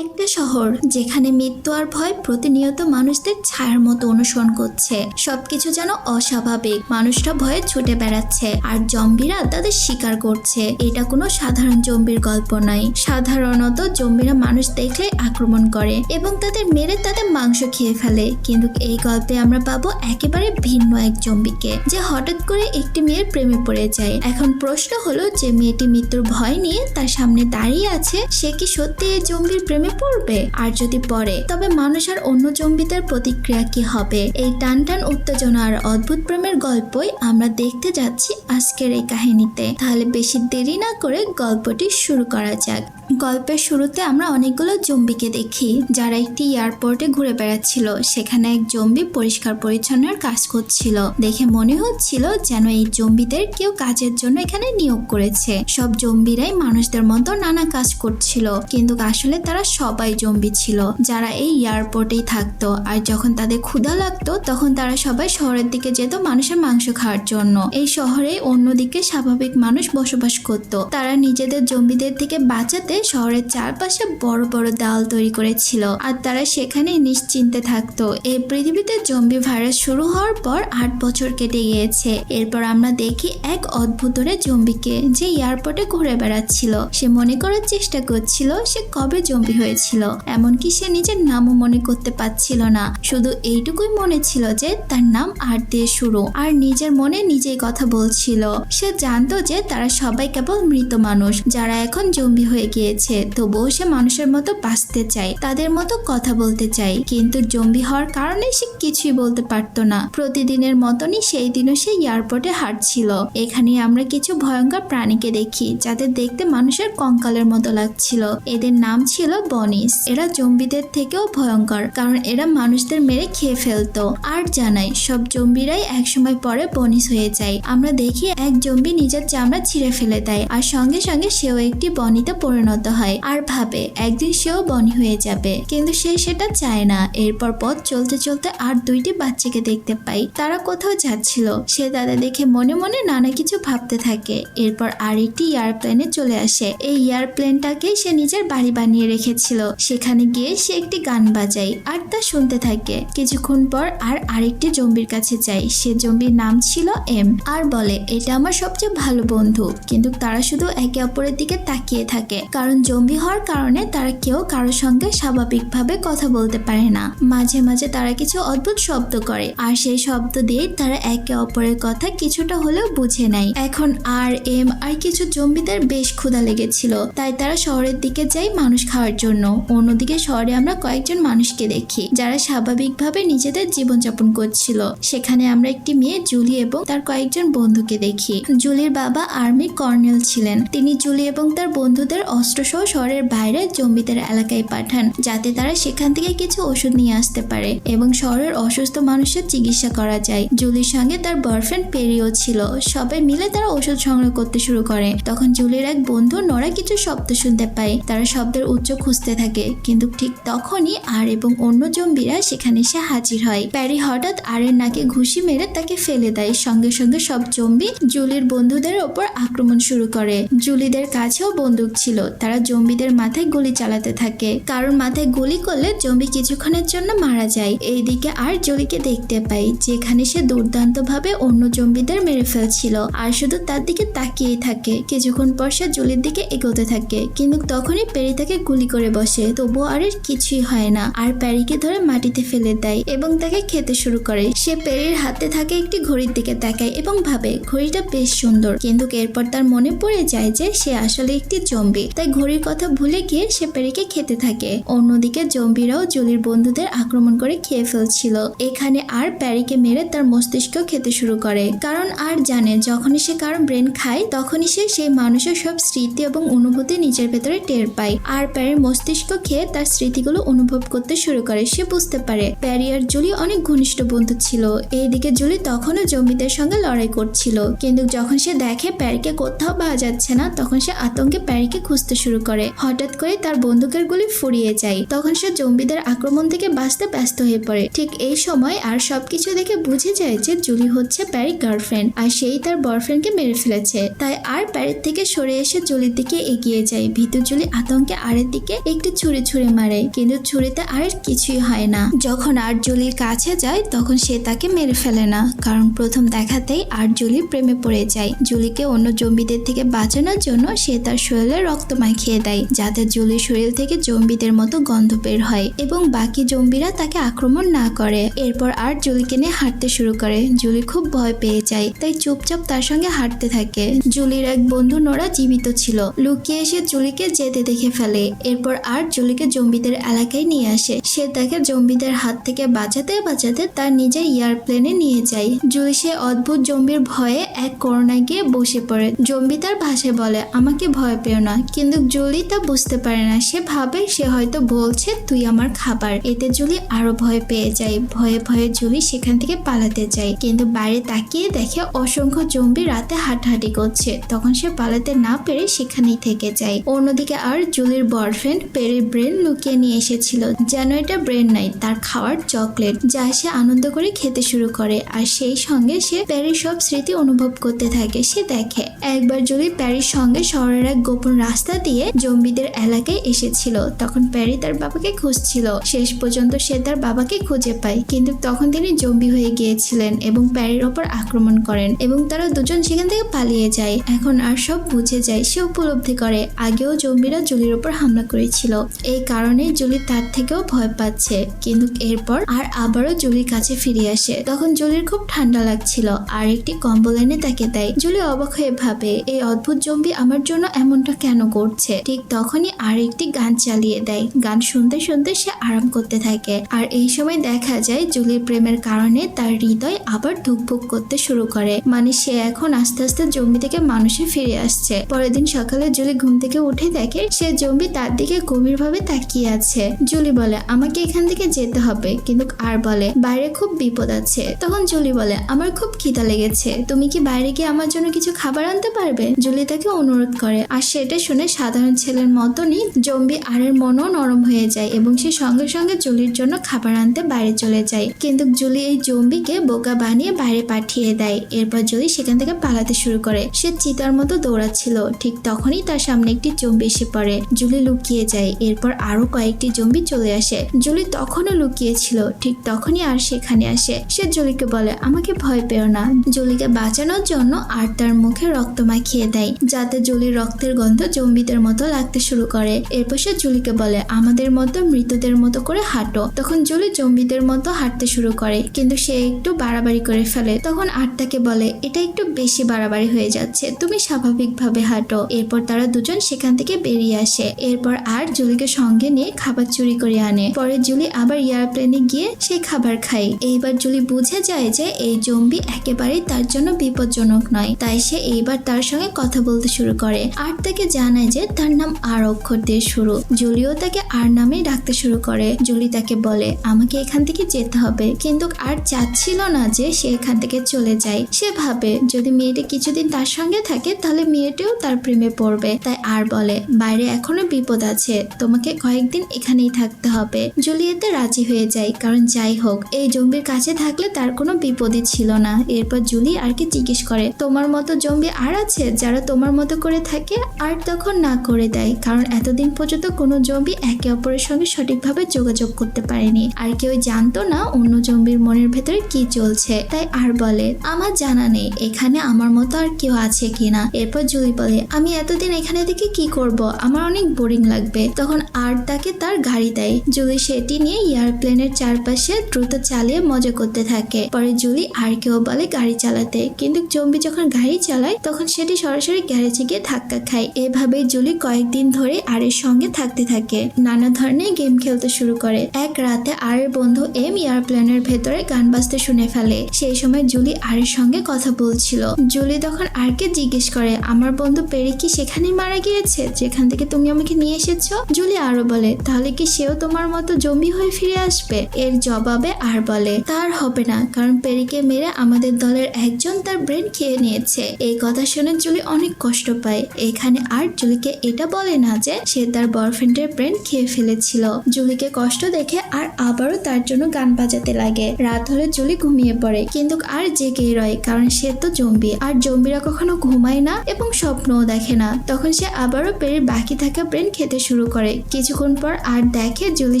একটা শহর যেখানে মৃত্যু আর ভয় প্রতিনিয়ত মানুষদের ছায়ার মতো অনুসরণ করছে। সবকিছু যেন অস্বাভাবিক। মানুষরা ভয়ে ছুটে বেড়াচ্ছে আর জম্বিরা তাদের শিকার করছে। এটা কোনো সাধারণ জম্বির গল্প নয়। সাধারণত জম্বিরা মানুষ দেখলে আক্রমণ করে এবং তাদের মেরে তাদের মাংস খেয়ে ফেলে। কিন্তু এই গল্পে আমরা পাবো একেবারে ভিন্ন এক জম্বিকে যে হঠাৎ করে একটি মেয়ের প্রেমে পড়ে যায়। এখন প্রশ্ন হলো যে মেয়েটি মৃত্যুর ভয় নিয়ে তার সামনে দাঁড়িয়ে আছে, সে কি সত্যি এই জম্বির প্রেমে পড়বে? আর যদি পড়ে, তবে মানুষ আর অন্য জম্বিদের প্রতিক্রিয়া কি হবে? এই টান টান উত্তেজনা আর অদ্ভুত প্রেমের গল্পই আমরা দেখতে যাচ্ছি আজকের এই কাহিনীতে। তাহলে বেশি দেরি না করে গল্পটি শুরু করা যাক। গল্পের শুরুতে আমরা অনেকগুলো জম্বিকে দেখি, যারা একটি এয়ারপোর্টে ঘুরে বেড়াচ্ছিল। সেখানে এক জম্বি পরিষ্কার পরিচ্ছন্নের কাজ করছিল। দেখে মনে হচ্ছিল যেন এই জম্বিদের কেউ কাজের জন্য এখানে নিয়োগ করেছে। সব জম্বিরাই মানুষদের মতো নানা কাজ করছিল, কিন্তু আসলে তারা সবাই জম্বি ছিল, যারা এই এয়ারপোর্টেই থাকতো। আর যখন তাদের ক্ষুধা লাগতো, তখন তারা সবাই শহরের দিকে যেত মানুষের মাংস খাওয়ার জন্য। এই শহরে অন্যদিকে স্বাভাবিক মানুষ বসবাস করত। তারা নিজেদের জম্বিদের থেকে বাঁচাতে শহরের চারপাশে বড় বড় দেওয়াল তৈরি করেছিল আর তারা সেখানে নিশ্চিন্তে থাকতো। এই পৃথিবীতে জম্বি ভাইরাস শুরু হওয়ার পর আট বছর কেটে গিয়েছে। এরপর আমরা দেখি এক অদ্ভুত ধরে জম্বিকে যে এয়ারপোর্টে ঘুরে বেড়াচ্ছিল। সে মনে করার চেষ্টা করছিল সে কবে জম্বি হয়েছিল, এমনকি সে নিজের নামও মনে করতে পারছিল না। শুধু এইটুকুই মনে ছিল যে তার নাম আর দিয়ে শুরু, আর নিজের মনে নিজেই কথা বলছিল। সে জানতো যে তারা সবাই কেবল মৃত মানুষ, যারা এখন জম্বি হয়ে গিয়েছে। তবুও সে মানুষের মতো বাঁচতে চায়, তাদের মতো কথা বলতে চায়। কিন্তু জম্বি হওয়ার কারণে সে কিছুই বলতে পারতো না। প্রতিদিনের মতনই সেই দিনও সে এয়ারপোর্টে হাঁটছিল। এখানে আমরা কিছু ভয়ঙ্কর প্রাণীকে দেখি, যাদের দেখতে মানুষের কঙ্কালের মতো লাগছিল। এদের নাম ছিল বনিস। এরা জম্বিদের থেকেও ভয়ঙ্কর, কারণ এরা মানুষদের মেরে খেয়ে ফেলতো। আর জানাই, সব জম্বিরাই একসময় পরে বনিস হয়ে যায়। আমরা দেখি এক জম্বি নিজের চামড়া ছিঁড়ে ফেলে দেয়, আর সঙ্গে সঙ্গে সেও একটি বনিতে পরিণত হয়। আর ভাবে, একদিন সেও বনি হয়ে যাবে। কিন্তু সে সেটা চায় না। এরপর পথ চলতে চলতে আর দুইটি বাচ্চাকে দেখতে পাই। তারা কোথাও যাচ্ছিল। সে তাদের দেখে মনে মনে নানা কিছু ভাবতে থাকে। এরপর আরেকটি এয়ারপ্লেনে চলে আসে। এই এয়ারপ্লেনটাকে সে নিজের বাড়ি বানিয়ে রেখেছিল। সেখানে গিয়ে সে একটি গান বাজায় আর তা শুনতে থাকে। কিছুক্ষণ পর আর আরেকটি জম্বির কাছে যায়। সে জম্বির নাম ছিল এম। আর বলে, এটা আমার সবচেয়ে ভালো বন্ধু। কিন্তু তারা শুধু একে অপরের দিকে তাকিয়ে থাকে। কারণ জম্বি হওয়ার কারণে তারা কেউ কারোর সঙ্গে স্বাভাবিকভাবে কথা বলতে পারে না। মাঝে মাঝে তারা কিছু অদ্ভুত শব্দ করে, আর সেই শব্দ দিয়ে তারা একে অপরের কথা কিছুটা হলেও বুঝে নেয়। এখন আর, এম আর কিছু জম্বিদের বেশ ক্ষুধা লেগেছিল, তাই তারা শহরের দিকে যায় মানুষ খাওয়ার জন্য। অন্যদিকে শহরে আমরা কয়েকজন মানুষকে দেখি, যারা স্বাভাবিকভাবে নিজেদের জীবনযাপন করছিল। সেখানে আমরা একটি মেয়ে, জুলি এবং তার কয়েকজন বন্ধুকে দেখি। জুলির বাবা আর্মি কর্নেল ছিলেন। তিনি জুলি এবং তার বন্ধুদের অস্ত্রসহ শহরের বাইরে জম্বিদের এলাকায় পাঠান, যাতে তারা সেখান থেকে কিছু ওষুধ নিয়ে আসতে পারে এবং শহরের অসুস্থ মানুষের চিকিৎসা করা যায়। জুলির সঙ্গে তার বয়ফ্রেন্ড পেরিও ছিল। সবাই মিলে তারা ওষুধ সংগ্রহ করতে শুরু করে। তখন জুলির এক বন্ধু নোরা কিছু শব্দ শুনতে পায়। তারা শব্দের উচ্চ খুঁজতে থাকে। কিন্তু ঠিক তখনই আর এবং অন্য জম্বিরা সেখানে এসে হাজির হয়। প্যারি হঠাৎ আরের নাকে ঘুষি মেরে তাকে ফেলে দেয়। সঙ্গে সঙ্গে সব জম্বি জুলির বন্ধুদের ওপর আক্রমণ শুরু করে। জুলিদের কাছেও বন্দুক ছিল। তারা জম্বিদের মাথায় গুলি চালাতে থাকে। কারণ মাথায় গুলি করলে জম্বি কিছুক্ষণের জন্য মারা যায়। এইদিকে আর জুলিকে দেখতে পাই, যেখানে সে দুর্দান্ত ভাবে অন্য জম্বিদের মেরে ফেলছিল। আর শুধু তার দিকে তাকিয়েই থাকে। কিছুক্ষণ পর সে জলির দিকে এগোতে থাকে। কিন্তু তখনই পেরি তাকে গুলি করে বসে। তবুও আর কিছুই হয় না। আর প্যারিকে ধরে মাটিতে ফেলে দেয় এবং তাকে খেতে শুরু করে। সে পেরির হাতে থাকে একটি ঘড়ির দিকে তাকায় এবং ভাবে, ঘড়িটা বেশ সুন্দর। কিন্তু এরপর তার মনে পড়ে যায় যে সে আসলে একটি জম্বি। তাই ঘড়ির কথা ভুলে গিয়ে সে পেরিকে খেতে থাকে। অন্যদিকে জম্বিরাও জুলির বন্ধুদের আক্রমণ করে খেয়ে ফেলছিল। এখানে আর প্যারিকে মেরে তার মস্তিষ্ক খেতে শুরু করে। কারণ আর জানে, যখনই সে কারণ ব্রেন খায়, তখনই সে সেই মানুষের সব স্মৃতি এবং অনুভূতি নিজের ভেতরে টের পায়। আর প্যারির মস্তিষ্ক খেয়ে তার স্মৃতিগুলো অনুভব করতে শুরু করে, সে বুঝতে পারে। প্যারি আর জুলি অনেক ঘনিষ্ঠ বন্ধু ছিল। এইদিকে জুলি তখনও জম্বিদের সঙ্গে লড়াই করছিল। কিন্তু যখন সে দেখে প্যারিকে কোথাও পাওয়া যাচ্ছে না, তখন সে আতঙ্কে প্যারিকে খুঁজতে শুরু করে। হঠাৎ করে তার বন্দুকের গুলি ফুরিয়ে যায়। তখন সে জম্বিদের আক্রমণ থেকে বাঁচতে ব্যস্ত হয়ে পড়ে। ঠিক এই সময় আর সবকিছু দেখে বুঝে যায় যে জুলি হচ্ছে প্যারি গার্লফ্রেন্ড আর সেই তার বয়ফ্রেন্ডকে মেরে ফেলেছে। তাই আর প্যারির থেকে সরে এসে জুলির দিকে এগিয়ে যায়। ভীতু জুলি আতঙ্কে আরের দিকে একটু ছুরি ছুরি মারে, কিন্তু ছুরিতে আর কিছুই হয় না। যখন আর জুলির কাছে যায়, তখন সে তাকে মেরে ফেলে না। কারণ প্রথম দেখাতেই আর জুলি প্রেমে পড়ে যায়। জুলিকে অন্য জম্বিদের থেকে বাঁচানোর জন্য সে তার শরীরে রক্ত মাখিয়ে দেয়, যাতে জুলির শরীর থেকে জম্বিদের মতো গন্ধ বের হয় এবং বাকি জম্বিরা তাকে আক্রমণ না করে। এরপর আর জুলিকে নিয়ে হাঁটতে শুরু করে। জুলি খুব ভয় পেয়ে যায়, তাই চুপচাপ তার সঙ্গে হাঁটতে থাকে। জুলির এক বন্ধু নোরা জীবিত ছিল। লুকিয়ে এসে জুলিকে যেতে দেখে ফেলে। এরপর আর জুলিকে জম্বিদের এলাকায় নিয়ে আসে। সে তাকে জম্বিদের হাত থেকে বাঁচাতে বাঁচাতে তার নিজের এয়ারপ্লেনে নিয়ে যায়। জুলি সে অদ্ভুত জম্বির ভয়ে এক করোনায় গিয়ে বসে পড়ে। জম্বি তার ভাষায় বলে, আমাকে ভয় পেও না, কিন্তু জুলি তা বুঝতে পারে না। সে ভাবে, সে হয়তো বলছে, তুই আমার খাবার। এতে জুলি আরও ভয় পেয়ে যায়। ভয়ে ভয়ে জুলি সেখান থেকে পালাতে যায়। কিন্তু বাইরে তাকিয়ে দেখে অসংখ্য জম্বি রাতে হাঁটাহাঁটি করছে। তখন সে পালাতে না পেরে সেখানেই থেকে যায়। অন্যদিকে আর জুলির বয়ফ্রেন্ড পেরি ব্রেন লুকিয়ে নিয়ে এসেছিল। যেন এটা ব্রেন নাই তার খাওয়ার চকলেট যা সে আনন্দ করে খেতে শুরু করে। আর সেই সঙ্গে সে প্যারির সব স্মৃতি অনুভব করতে থাকে। সে দেখে, একবার জুলি প্যারির সঙ্গে শহরের এক গোপন রাস্তা দিয়ে জম্বিদের এলাকায় এসেছিল। তখন প্যারি তার বাবাকে খুঁজছিল। শেষ পর্যন্ত সে তার বাবাকে খুঁজে পায়। কিন্তু তখন তিনি জম্বি হয়ে গিয়েছিলেন এবং প্যারির ওপর আক্রমণ করেন এবং তারা দুজন সেখান থেকে পালিয়ে যায়। এখন আর সব বুঝে যায়, সে উপলব্ধি করে। আগেও জম্বিরা জুলির ওপর হামলা করেছিল। এই কারণে জুলি তার থেকেও ভয় পাচ্ছে। কিন্তু এরপর আর আবারও জুলির কাছে ফিরে আসে। তখন জুলির খুব ঠান্ডা লাগছিল। আর একটি কম্বল এনে তাকে দেয়। জুলি অবাক হয়ে ভাবে, এই অদ্ভুত জম্বি আমার জন্য এমনটা কেন করছে ঠিক তখনই আর একটি গান চালিয়ে দেয়। গান শুনতে শুনতে সে আরাম করতে থাকে। আর এই সময় দেখা যায়, জুলির প্রেমের কারণে তার হৃদয় আবার ধুকভুক করতে শুরু করে। মানে সে এখন আস্তে আস্তে জম্বি থেকে মানুষে ফিরে আসছে। পরের দিন সকালে জুলি ঘুম থেকে উঠে দেখে, সে জম্বি তার দিকে গভীরভাবে তাকিয়ে আছে। জুলি বলে, আমাকে এখান থেকে যেতে হবে। কিন্তু আর বলে, বাইরে খুব বিপদ আছে। তখন জুলি বলে, আমার খুব খিদা লেগেছে। তুমি কি বাইরে গিয়ে আমার জন্য কিছু খাবার আনতে পারবে? জুলি তাকে অনুরোধ করে। আর সেটা শুনে সাধারণ ছেলের মতনই জম্বি আরের মনও নরম হয়ে যায় এবং সে সঙ্গে সঙ্গে জুলির জন্য খাবার আনতে বাইরে চলে যায়। কিন্তু জুলি এই জম্বিকে বোকা বানিয়ে বাইরে পাঠিয়ে দেয়। এরপর জুলি সেখান থেকে পালাতে শুরু করে। সে চিতার মতো দৌড়াচ্ছিল। ঠিক তখনই তার সামনে একটি জম্বি এসে পড়ে। জুলি লুকিয়ে যায়। এরপর আরও কয়েকটি জম্বি চলে আসে। জুলি তখনও লুকিয়েছিল। ঠিক তখনই আর সেখানে আসে। সে জুলিকে বলে, আমাকে ভয় পেও না। জুলিকে বাঁচানোর জন্য আর তার মুখে রক্ত মাখিয়ে দেয়। যাতে জুলির রক্তের গন্ধ জম্বিদের মতো লাগতে শুরু করে। এরপর সে জুলিকে বলে, আমাদের মতো মৃতদের মতো করে হাঁটো। তখন জুলি জম্বিদের মতো হাঁটতে শুরু করে, কিন্তু সে একটু বাড়াবাড়ি করে ফেলে। তখন আর তাকে বলে, এটা একটু বেশি বাড়াবাড়ি হয়ে যাচ্ছে, তুমি স্বাভাবিকভাবে হাঁটো। এরপর তারা দুজন সেখান থেকে বেরিয়ে আসে। এরপর আর জুলিকে সঙ্গে নিয়ে খাবার চুরি করে আনে। পরে জুলি আবার এয়ারপ্লেনে গিয়ে সে খাবার খায়। এইবার জুলি বুঝে যায় যে এই জম্বি একেবারেই তার জন্য বিপজ্জনক নয়। তাই সে এইবার তার সঙ্গে কথা বলতে শুরু করে। আর তাকে জানায় যে তার নাম আর অক্ষর দিয়ে শুরু। জুলিও তাকে আর নামে ডাকতে শুরু করে। জুলি তাকে বলে, আমাকে এখান থেকে যেতে হবে। কিন্তু আর চাচ্ছিল না যে সে এখান থেকে চলে যায়। সে ভাবে, যদি মেয়েটা কিছুদিন তার সঙ্গে থাকে, তাহলে মেয়েটিও তার প্রেমে পড়বে। তাই আর বলে, বাইরে এখনও বিপদ আছে। তোমাকে কয়েকদিন এখানেই থাকতে হবে। জুলি এতে রাজি হয়ে যায়, কারণ যাই হোক, এই জম্বির কাছে থাকলে তার কোনো বিপদই ছিল না। এরপর জুলি আরকে জিজ্ঞেস করে, তোমার মতো জম্বি আর আছে, যারা তোমার মতো করে থাকে? আর তখন না করে দেয়, কারণ এতদিন পর্যন্ত কোনো জম্বি একে অপরের সঙ্গে সঠিকভাবে যোগাযোগ করতে পারেনি। আর কেউ জানতো না অন্য জম্বির মনের ভেতরে কি চলছে। তাই আর বলে, আমার জানা নেই, এখানে আমার মতো আর কেউ আছে কিনা? এরপর জুলি বলে, আমি এতদিন এখানে থেকে কি করব? আমার অনেক বোরিং লাগবে। তখন আর তাকে তার গাড়ি দেয়। জুলি সেটি নিয়ে এয়ারপ্লেনের চারপাশে দ্রুত চালিয়ে মজা করতে থাকে। পরে জুলি আর কেউ বলে গাড়ি চালাতে। কিন্তু জম্বি যখন গাড়ি চালায়, তখন সেটি সরাসরি গ্যারেজে গিয়ে ধাক্কা খায়। এভাবেই জুলি কয়েকদিন ধরে আরের সঙ্গে থাকতে থাকে। নানা ধরনের গেম খেলতে শুরু করে। এক রাতে আরের বন্ধু এম এয়ারপ্লেনের ভেতরে গান বাজতে শুনে ফেলে। সেই সময় জুলি আরের সঙ্গে কথা বলছিল। জুলি তখন আরকে জিজ্ঞেস করে, আমার বন্ধু পেরি কি সেখানেই মারা গিয়েছে? যেখান থেকে তুমি আমাকে নিয়ে এসেছ? জুলি আরও বলে, তাহলে কি সেও তোমার মতো জম্বি হয়ে ফিরে আসবে? এর জবাবে আর বলে, তার হবে না, কারণ পেরিকে মেরে আমাদের দলের একজন তার ব্রেন খেয়ে নিয়েছে। এই কথা শুনে জুলি অনেক কষ্ট পায়। এখানে আর জুলিকে এটা বলে না যে সে তার বয়ফ্রেন্ডের ব্রেন খেয়ে ফেলেছিল। জুলিকে কষ্ট দেখে আর আবারও তার জন্য গান বাজাতে লাগে। রাত হলে জুলি ঘুমিয়ে পড়ে, কিন্তু আর জেগেই রয়, কারণ সে তো জম্বি। আর জম্বিরা কখনো ঘুমায় না এবং স্বপ্নও দেখে না। তখন সে আবারও পেরের বাকি থাকা ব্রেন খেতে শুরু করে। কিছুক্ষণ পর আর দেখে জুলি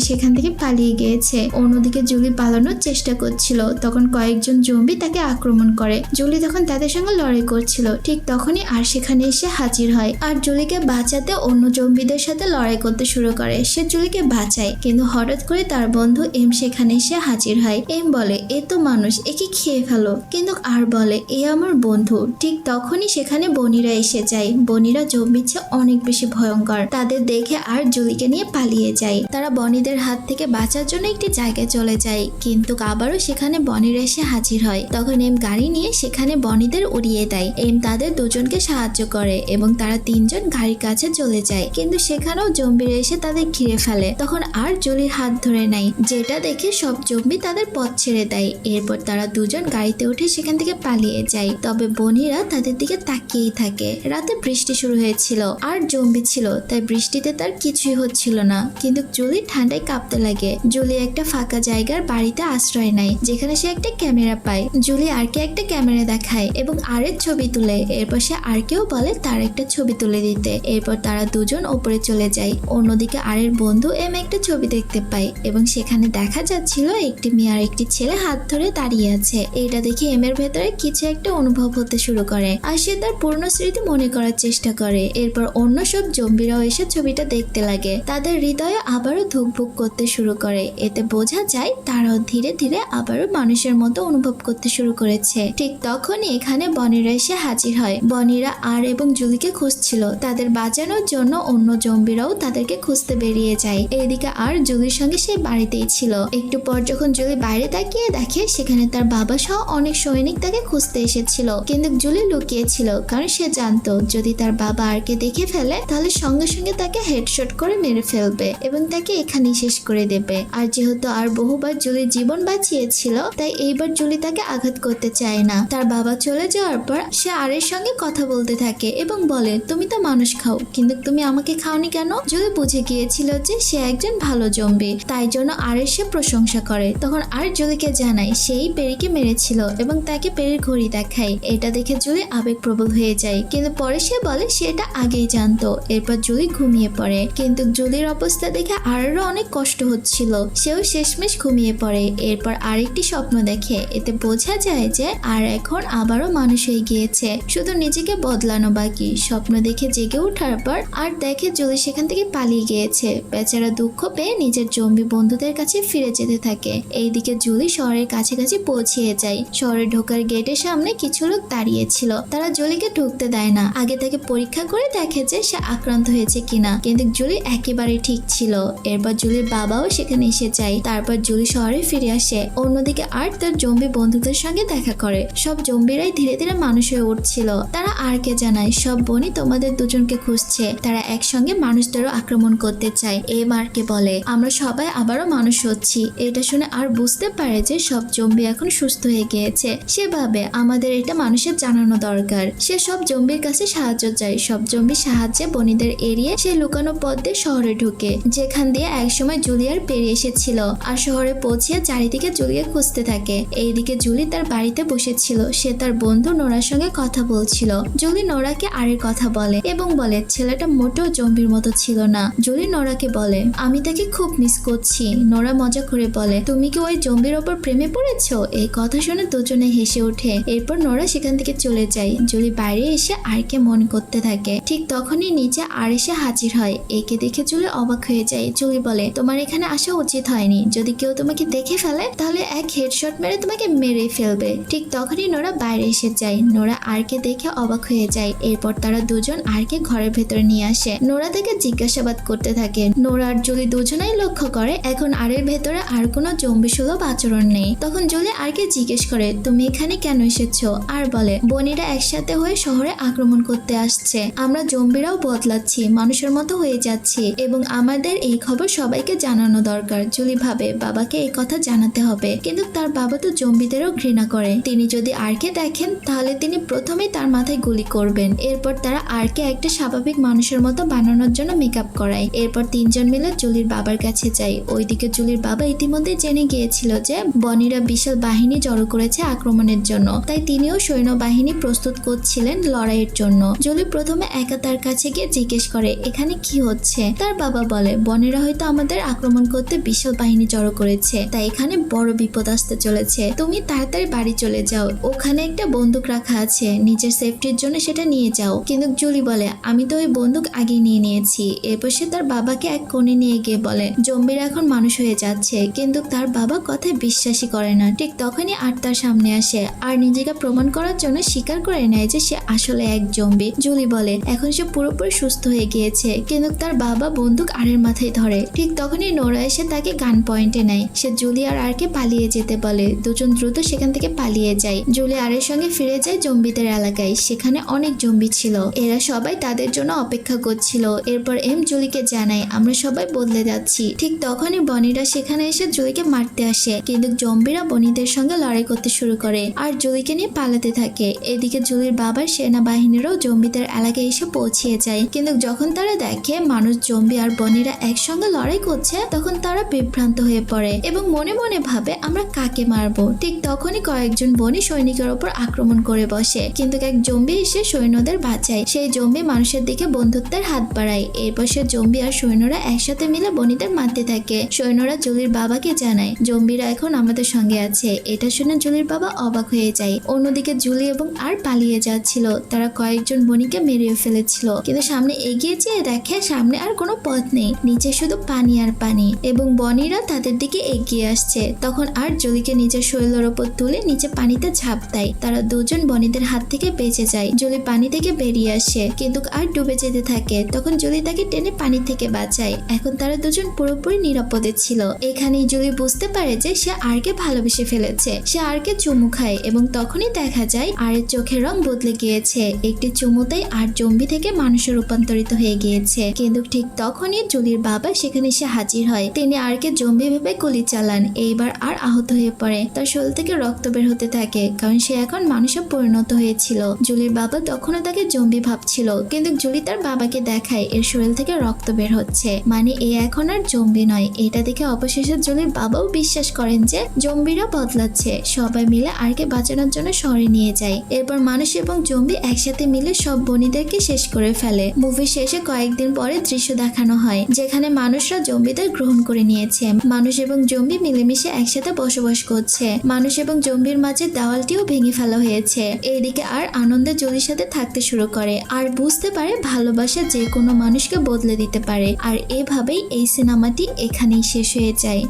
সেখান থেকে পালিয়ে গিয়েছে। অন্যদিকে জুলি পালানোর চেষ্টা করছিল। তখন কয়েকজন জম্বি তাকে আক্রমণ করে। জুলি তখন তাদের সঙ্গে লড়াই করছিল। ঠিক তখনই আর সেখানে এসে হাজির হয়। আর জুলিকে বাঁচাতে অন্য জম্বিদের সাথে লড়াই করতে শুরু করে। সে জুলিকে বাঁচায়, কিন্তু হঠাৎ করে তার বন্ধু এম সেখানে এসে হাজির হয়। এম বলে, এ তো মানুষ একে খেয়ে ফেলো? কিন্তু আর বলে, এ আমার বন্ধু। ঠিক তখনই সেখানে বনিরা এসে যায়। বনিরা জম্বির চেয়ে অনেক বেশি ভয়ঙ্কর। তাদের দেখে আর জুলিকে নিয়ে পালিয়ে যায়। তারা বনিদের হাত থেকে বাঁচার জন্য একটি জায়গায় চলে যায়, কিন্তু আবারও সেখানে বনিরা এসে হাজির হয়। তখন এম গাড়ি নিয়ে সেখানে বনিদের উড়িয়ে দেয়। এম তাদের দুজনকে সাহায্য করে এবং তারা তিনজন গাড়ির কাছে চলে যায়। কিন্তু সেখানেও জম্বিরা এসে তাদের ঘিরে ফেলে। তখন আর জুলির হাত ধরে নেয় যেটা দেখে সব জম্বি তাদের পথ ছেড়ে দেয়। এরপর তারা দুজন গাড়িতে উঠে সেখান থেকে পালিয়ে যায়। তবে বনিরা তাদের দিকে তাকিয়েই থাকে। রাতে বৃষ্টি শুরু হয়েছিল, আর জম্বি ছিল, তাই বৃষ্টিতে তার কিছুই হচ্ছিল না। কিন্তু জুলি ঠান্ডায় কাঁপতে লাগে। জুলি একটা ফাঁকা জায়গার বাড়িতে আশ্রয় নেয়, যেখানে সে একটা ক্যামেরা পায়। জুলি আরকে একটা ক্যামেরা দেখায় এবং আরের ছবি তুলে। এরপর সে আরকেও বলে তার একটা ছবি তুলে দিতে। এরপর তারা দুজন ওপরে চলে যায়। অন্যদিকে আরের বন্ধু এম একটা ছবি দেখতে পায় এবং সেখানে দেখা যাচ্ছিল একটি মেয়ে আর একটি ছেলে হাত ধরে দাঁড়িয়ে আছে। এটা দেখে এম এর ভেতরে কিছু একটা অনুভব হতে শুরু করে। আর সে তার পূর্ণ স্মৃতি মনে করার চেষ্টা করে। এরপর অন্য সব জম্বিরাও এসে ছবিটা দেখতে লাগে। তাদের হৃদয়ে আবারও ধুকভুক করতে শুরু করে। এতে বোঝা যায় তারাও ধীরে ধীরে আবারও মানুষের মতো অনুভব করতে শুরু করেছে। ঠিক তখনই এখানে বনিরা এসে হাজির হয়। বনিরা আর এবং জুলিকে খুঁজছিল। তাদের বাঁচানোর জন্য অন্য জম্বিরাও তাদেরকে খুঁজতে বেরিয়ে যায়। এদিকে আর জুলির সঙ্গে সে বাড়িতেই ছিল। একটু পর যখন জুলি বাইরে তাকিয়ে দেখে, সেখানে তার বাবা সহ অনেক সৈনিক তাকে খুঁজতে এসেছিল। কিন্তু জুলি লুকিয়েছিল, কারণ সে জানতো, যদি তার বাবা আরকে দেখে ফেলে, তাহলে সঙ্গে সঙ্গে তাকে হেডশট করে মেরে ফেলবে এবং তাকে এখানেই শেষ করে দেবে। আর যেহেতু আর বহুবার জুলির জীবন বাঁচিয়েছিল, তাই এইবার জুলি তাকে আঘাত করতে চায় না। তার বাবা চলে যাওয়ার পর সে আরের সঙ্গে কথা বলতে থাকে এবং বলে, তুমি তো মানুষ খাও কিন্তু তুমি আমাকে খাওনি কেন? জুলি বুঝে গিয়েছিল যে সে একজন ভালো জম্বি, তাই জন্য আরের সে প্রশংসা করে। তখন আর জুলিকে জানায়, সেই পেরিকে মেরেছিল এবং তাকে পেরির ঘড়ি দেখায়। এটা দেখে জুলি আবেগপ্রবল হয়ে যায়, কিন্তু পরে সে বলে সে এটা আগেই জানতো। এরপর জুলি ঘুমিয়ে পড়ে, কিন্তু জুলির অবস্থা দেখে আরও অনেক কষ্ট হচ্ছিল। সেও শেষমেশ ঘুমিয়ে পড়ে। এরপর আরেকটি স্বপ্ন দেখে। এতে বোঝা যায় যে আর এখন আবারও মানুষ হয়ে গিয়েছে। শুধু নিজেকে বদলানো বাকি। স্বপ্ন দেখে জেগে ওঠার পর আর দেখে জুলি সেখান থেকে পালিয়ে গিয়েছে। বেচারা দুঃখ পেয়ে নিজের জম্বি বন্ধুদের কাছে ফিরে যেতে থাকে। এইদিকে জুলি শহরের কাছাকাছি পৌঁছিয়ে যায়। শহরে ঢোকার গেটের সামনে কিছু লোক দাঁড়িয়ে ছিল তারা জুলিকে ঢুকতে দেয় না। আগে তাকে পরীক্ষা করে দেখে যে সে আক্রান্ত হয়েছে কিনা। কিন্তু জুলি একেবারে ঠিক ছিল। এরপর জুলির বাবাও সেখানে এসে যায়। তারপর জুলি শহরে ফিরে আসে। অন্যদিকে আর তার জম্বি বন্ধুদের সঙ্গে দেখা করে। সব জম্বিরাই ধীরে ধীরে মানুষ হয়ে উঠছিল। তারা আরকে জানায়, সব বনি তোমাদের দুজনকে খুঁজছে, তারা একসঙ্গে মানুষদেরও আক্রমণ করতে চায়। এ মারকে বলে, আমরা সবাই আবারও মানুষ হচ্ছি। এটা শুনে আর বুঝতে পারে যে সব জম্বি এখন সুস্থ হয়ে গিয়েছে। সেভাবে আমাদের এটা মানুষের জানানো দরকার। সে সব জম্বির কাছে সাহায্য চায়। সব জম্বি সাহায্যে বনিদের এড়িয়ে সে লুকানো পথ দিয়ে শহরে ঢুকে, যেখান দিয়ে একসময় জুলিয়ার পেরিয়ে এসেছিল আর শহরে পৌঁছে চারিদিকে জুলিয়া খুঁজতে থাকে। এইদিকে জুলি তার বাড়িতে বসেছিল। সে তার বন্ধু নোরার সঙ্গে কথা বলছিল। জুলি নোরাকে আরের কথা বলে এবং বলে ছেলেটা মোটেও জম্বির মতো ছিল না। জুলি নোরাকে বলে, আমি তাকে খুব মিস করছি। নোরা মজা করে বলে, তুমি কি ওই জম্বির ওপর প্রেমে পড়েছো? এই কথা শুনে দুজনে হেসে ওঠে। এরপর নোরা সেখান থেকে চলে যায়। জুলি বাইরে এসে আরকে মনে করতে থাকে, ঠিক তখনই নিচে আর এসে হাজির হয়। একে দেখে জুলি অবাক হয়ে যায়। জুলি বলে, তোমার এখানে আসা উচিত হয়নি। যদি কেউ তোমাকে দেখে ফেলে, তাহলে এক হেডশট মেরে তোমাকে মেরে ফেলবে। ঠিক তখনই নোরা বাইরে এসে যায়। নোরা আরকে দেখে অবাক হয়ে যায়। এরপর তারা দুজন আরকে ঘরের ভেতরে নিয়ে আসে। নোরা তাকে জিজ্ঞাসাবাদ করতে থাকে। নোরা আর জুলি দুজনাই লক্ষ্য করে, এখন আরের ভেতরে আর কোনো জম্বি সুলভ আচরণ নেই। তখন জুলি আরকে জিজ্ঞেস করে, তুমি এখানে কেন এসেছ? আর বলে, বনিরা একসাথে হয়ে শহরে আক্রমণ করতে আসছে। আমরা জম্বিরাও বদলাচ্ছি, মানুষের মতো হয়ে যাচ্ছি এবং আমাদের এই খবর সবাইকে জানানো দরকার। জুলি ভাবে, বাবাকে এই কথা জানাতে হবে। কিন্তু তার বাবা তো জম্বিদেরও ঘৃণা করে। তিনি যদি আরকে দেখেন, তাহলে তিনি প্রথমেই তার মাথায় গুলি করবেন। এরপর তারা আরকে একটা স্বাভাবিক স্বাভাবিক মানুষের মতো বানানোর জন্য মেকআপ করায় এরপর তিনজন মিলে জুলির বাবার কাছে যায় ওইদিকে জুলির বাবা ইতিমধ্যে জেনে গিয়েছিল যে বনিরা বিশাল বাহিনী জড়ো করেছে আক্রমণের জন্য। তাই তিনিও সৈন্যবাহিনী প্রস্তুত করছিলেন লড়াইয়ের জন্য। জুলি প্রথমে একা তার কাছে গিয়ে জিজ্ঞেস করে, এখানে কি হচ্ছে? তার বাবা বলে, বনেরা হয়তো আমাদের আক্রমণ করতে বিশাল বাহিনী জড়ো করেছে, তাই এখানে বড় বিপদ আসতে চলেছে। তুমি তাড়াতাড়ি বাড়ি চলে যাও। ওখানে একটা বন্দুক রাখা আছে। নিজের সেফটির জন্য সেটা নিয়ে যাও। কিন্তু জুলি বলে, আমি ওই বন্দুক আগে নিয়ে নিয়েছি। এরপর সে তার বাবাকে এক কোণে নিয়ে গিয়ে বলে, জম্বিরা এখন মানুষ হয়ে যাচ্ছে, কিন্তু তার বাবা কথায় বিশ্বাসই করে না। ঠিক তখনই আর তার সামনে আসে আর নিজেকে প্রমাণ করার জন্য স্বীকার করে নেয় যে সে আসলে এক জম্বি। জুলি বলে, এখন সে পুরোপুরি সুস্থ হয়ে গিয়েছে, কিন্তু তার বাবা বন্দুক আরের মাথায় ধরে। ঠিক তখনই নোরা এসে তাকে গান পয়েন্টে নেয়। সে জুলি আর আরকে পালিয়ে যেতে বলে। দুজন দ্রুত সেখান থেকে পালিয়ে যায়। জুলি আরের সঙ্গে ফিরে যায় জম্বিদের এলাকায়। সেখানে অনেক জম্বি ছিল। এরা সবাই তাদের জন্য অপেক্ষা করছিল। এরপর এম জুলিকে জানায়, আমরা সবাই বদলে যাচ্ছি। ঠিক তখনই বনিরা সেখানে এসে জুলিকে মারতে আসে। কিন্তু জম্বিরা বনিদের সঙ্গে লড়াই করতে শুরু করে আর জুলিকে নিয়ে পালাতে থাকে। এদিকে জুলির বাবার সেনাবাহিনীরাও জম্বিদের এলাকায় এসে পৌঁছিয়ে যায়। কিন্তু যখন তারা দেখে মানুষ জম্বি আর বনিরা একসঙ্গে লড়াই করছে, তখন তারা বিভ্রান্ত হয়ে পড়ে এবং মনে মনে ভাবে, আমরা কাকে মারবো? ঠিক তখনই কয়েকজন বনি সৈনিকের ওপর আক্রমণ করে বসে। কিন্তু এক জম্বি এসে সৈন্যদের বাঁচায়। সেই জম্বি মানুষের দিকে বন্ধুত্বের হাত বাড়ায়। এরপর সে জম্বি আর সৈন্যরা একসাথে মিলে বনিদের মারতে থাকে। সৈন্যরা জুলির বাবাকে জানায়, জম্বিরা এখন আমাদের সঙ্গে আছে। এটা শুনে জুলির বাবা অবাক হয়ে যায়। অন্যদিকে জুলি এবং আর পালিয়ে যাচ্ছিল। তারা কয়েকজন বনিকে মেরিয়ে ফেলেছিল। কিন্তু সামনে এগিয়ে যেয়ে দেখে সামনে আর কোনো পথ নেই। নিচে শুধু পানি আর পানি। এবং বনিরা তাদের দিকে এগিয়ে আসছে। তখন আর জুলিকে নিজের শরীরের ওপর তুলে নিচে পানিতে ঝাঁপ দেয়। তারা দুজন বনিদের হাত থেকে বেঁচে যায়। জুলি পানি থেকে বেরিয়ে আসে। কিন্তু আর ডুবে যেতে থাকে। তখন জুলি তাকে টেনে পানি থেকে বাঁচায়। এখন তারা দুজন পুরোপুরি নিরাপদে ছিল। এখানেই জুলি বুঝতে পারে যে সে আরকে ভালোবেসে ফেলেছে। সে আরকে চুমু খায় এবং তখনই দেখা যায় আরের চোখের রং বদলে গিয়েছে। একটি চুমুতেই আর জম্বি থেকে মানুষে রূপান্তরিত হয়ে গিয়েছে। কিন্তু ঠিক তখনই জুলির বাবা সেখানে এসে হাজির হয়। তিনি আরকে জম্বি ভেবে গুলি চালান। এইবার আর আহত হয়ে পড়ে। তার শরীর থেকে রক্ত বের হতে থাকে, কারণ সে এখন মানুষে পরিণত হয়েছিল। জুলির বাবা তখনও তাকে জম্বি ভাবছিল, কিন্তু জুলি তার বাবাকে দেখায়। এর শরীর থেকে রক্ত বের হচ্ছে। মানে এ এখন আর জম্বি নয়। এটা দেখে অবশেষে জুলির বাবাও বিশ্বাস করেন যে জম্বিরা বদলাচ্ছে। সবাই মিলে আরকে বাঁচানোর জন্য শহরে নিয়ে যায়। এরপর মানুষ এবং জম্বি একসাথে মিলে সব বনিদেরকে শেষ করে ফেলে। মুভি শেষে কয়েকদিন পরে দৃশ্য দেখানো হয়, যেখানে মানুষরা জম্বিদের গ্রহণ করে নিয়েছে। মানুষ এবং জম্বি মিলেমিশে একসাথে বসবাস করছে। মানুষ এবং জম্বির মাঝে দেওয়ালটিও ভেঙে ফেলা হয়েছে। এদিকে আর আনন্দে জলির সাথে থাকতে শুরু করে। আর বুঝতে পারে, ভালোবাসা যে কোনো মানুষকে বদলে দিতে পারে। আর এভাবেই এই সিনেমাটি এখানেই শেষ হয়ে যায়।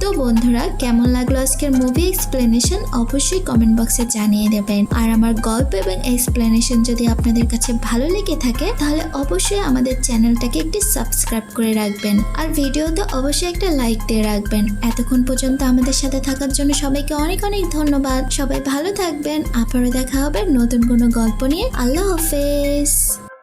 তো বন্ধুরা, কেমন লাগল আজকের মুভি এক্সপ্লেনেশন অবশ্যই কমেন্ট বক্সে জানিয়ে দেবেন। আর আমার গল্প এবং এক্সপ্লেনেশন যদি আপনাদের কাছে ভালো লেগে থাকে, তাহলে অবশ্যই আমাদের চ্যানেলটাকে একটি সাবস্ক্রাইব করে রাখবেন। আর ভিডিওতে অবশ্যই একটা লাইক দিয়ে রাখবেন। এতক্ষণ পর্যন্ত আমাদের সাথে থাকার জন্য সবাইকে অনেক অনেক ধন্যবাদ। সবাই ভালো থাকবেন। আবারও দেখা হবে নতুন কোনো গল্প নিয়ে। আল্লাহ হাফেজ।